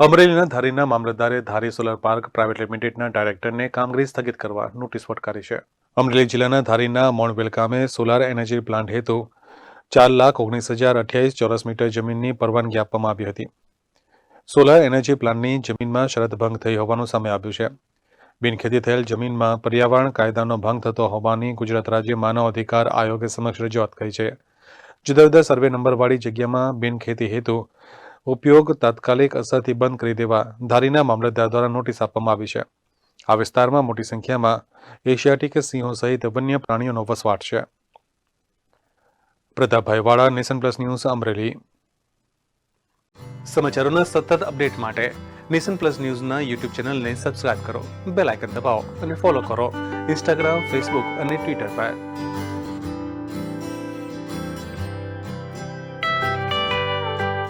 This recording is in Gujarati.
અમરેલીના ધારીના મામલતદારે ધારી સોલર પાર્ક પ્રાઇવેટ લિમિટેડના ડાયરેક્ટરને કામગીરી સ્થગિત કરવા નોટિસ ફટકારી છે. અમરેલી જિલ્લાના ધારીના મોણવેલ ગામે સોલાર એનર્જી પ્લાન્ટ હેતુ ચાર લાખ ઓગણીસ હજાર અઠ્યાવીસ ચોરસ મીટર જમીનની પરવાનગી આપવામાં આવી હતી. સોલાર એનર્જી પ્લાન્ટની જમીનમાં શરતભંગ થઈ હોવાનું સામે આવ્યું છે. બિનખેતી થયેલ જમીનમાં પર્યાવરણ કાયદાનો ભંગ થતો હોવાની ગુજરાત રાજ્ય માનવ અધિકાર આયોગે સમક્ષ રજૂઆત કરી છે. જુદા જુદા સર્વે નંબરવાળી જગ્યામાં બિનખેતી હેતુ ઉપયોગ તાત્કાલિક અસરથી બંધ કરી દેવા ધારીના મામલતદાર દ્વારા નોટિસ આપવામાં આવી છે. આ વિસ્તારમાં મોટી સંખ્યામાં એશિયાટિક સિંહો સહિત વન્ય પ્રાણીઓનો વસવાટ છે. પ્રતાપભાઈ વાળા, નેશન પ્લસ ન્યૂઝ, અમરેલી. સમાચારોના સતત અપડેટ માટે નેશન પ્લસ ન્યૂઝના યુટ્યુબ ચેનલને સબસ્ક્રાઇબ કરો, બેલ આઇકન દબાવો અને ફોલો કરો ઇન્સ્ટાગ્રામ, ફેસબુક અને ટ્વિટર પર.